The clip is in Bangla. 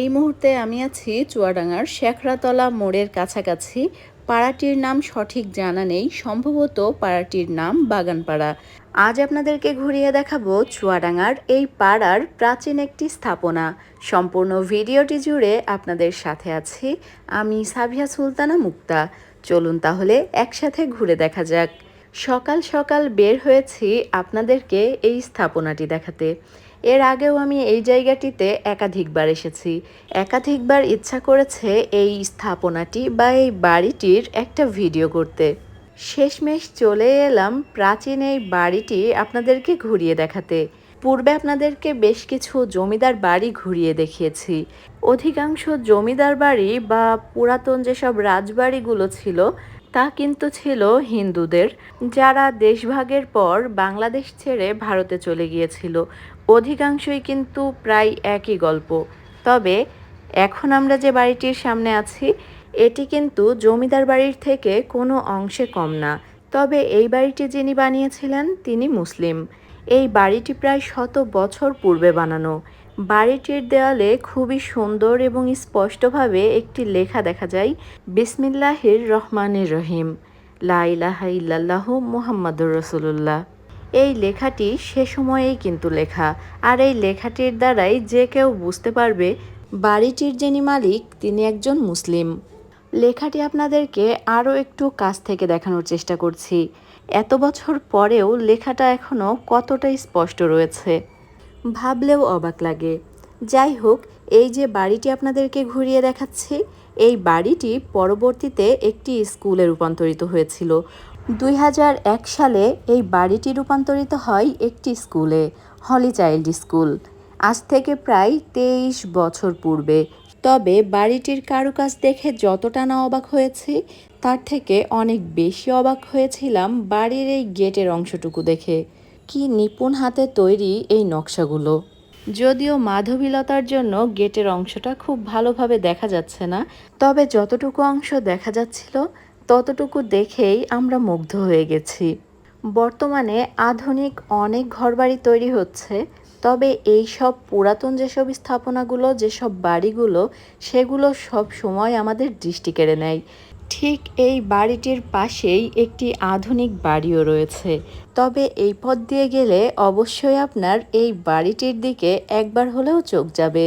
এই মুহূর্তে আমি আছি চুয়াডাঙ্গার শেখরাতলা মোড়ের কাছাকাছি। পাড়াটির নাম সঠিক জানা নেই, সম্ভবত পাড়াটির নাম বাগানপাড়া। আজ আপনাদেরকে ঘুরিয়ে দেখাবো চুয়াডাঙ্গার এই পাড়ার প্রাচীন একটি স্থাপনা। সম্পূর্ণ ভিডিওটি জুড়ে আপনাদের সাথে আছি আমি সাবিয়া সুলতানা মুক্তা। চলুন তাহলে একসাথে ঘুরে দেখা যাক। সকাল সকাল বের হয়েছি আপনাদেরকে এই স্থাপনাটি দেখাতে। এর আগেও আমি এই জায়গাটিতে একাধিকবার এসেছি। একাধিকবার ইচ্ছা করেছে এই স্থাপনাটি বা এই বাড়িটির একটা ভিডিও করতে। শেষমেশ চলে এলাম প্রাচীন এই বাড়িটি আপনাদেরকে ঘুরিয়ে দেখাতে। পূর্বে আপনাদেরকে বেশ কিছু জমিদার বাড়ি ঘুরিয়ে দেখিয়েছি। অধিকাংশ জমিদার বাড়ি বা পুরাতন যেসব রাজবাড়িগুলো ছিল, তা কিন্তু ছিল হিন্দুদের, যারা দেশভাগের পর বাংলাদেশ ছেড়ে ভারতে চলে গিয়েছিল। অধিকাংশই কিন্তু প্রায় একই গল্প। তবে এখন আমরা যে বাড়িটির সামনে আছি, এটি কিন্তু জমিদার বাড়ির থেকে কোনো অংশে কম না। তবে এই বাড়িটি যিনি বানিয়েছিলেন, তিনি মুসলিম। এই বাড়িটি প্রায় শত বছর পূর্বে বানানো। বাড়িটির দেওয়ালে খুবই সুন্দর এবং স্পষ্টভাবে একটি লেখা দেখা যায়, বিসমিল্লাহির রহমানির রহিম। লা ইলাহা ইল্লাল্লাহ মুহাম্মাদুর রসুল্লাহ এই লেখাটি সে সময়েই কিন্তু লেখা। আর এই লেখাটির দ্বারাই যে কেউ বুঝতে পারবে, বাড়িটির যিনি মালিক, তিনি একজন মুসলিম। লেখাটি আপনাদেরকে আরও একটু কাছ থেকে দেখানোর চেষ্টা করছি। এত বছর পরেও লেখাটা এখনও কতটা স্পষ্ট রয়েছে, ভাবলেও অবাক লাগে। যাই হোক, এই যে বাড়িটি আপনাদেরকে ঘুরিয়ে দেখাচ্ছি, এই বাড়িটি পরবর্তীতে একটি স্কুলে রূপান্তরিত হয়েছিল। দুই হাজার এক সালে এই বাড়িটি রূপান্তরিত হয় একটি স্কুলে, হলি চাইল্ড স্কুল। আজ থেকে প্রায় তেইশ বছর পূর্বে। তবে বাড়িটির কারুকাজ দেখে যতটা না অবাক হয়েছি, তার থেকে অনেক বেশি অবাক হয়েছিলাম বাড়ির এই গেটের অংশটুকু দেখে। কি নিপুণ হাতে তৈরি এই নকশাগুলো। যদিও মাধবীলতার জন্য গেটের অংশটা খুব ভালোভাবে দেখা যাচ্ছে না, তবে যতটুকু অংশ দেখা যাচ্ছিল ততটুকু দেখেই আমরা মুগ্ধ হয়ে গেছি। বর্তমানে আধুনিক অনেক ঘরবাড়ি তৈরি হচ্ছে, তবে এই সব পুরাতন যেসব স্থাপনাগুলো, যেসব বাড়িগুলো, সেগুলো সব সময় আমাদের দৃষ্টি কেড়ে নেয়। ঠিক এই বাড়িটির পাশেই একটি আধুনিক বাড়িও রয়েছে। তবে এই পথ দিয়ে গেলে অবশ্যই আপনার এই বাড়িটির দিকে একবার হলেও চোখ যাবে।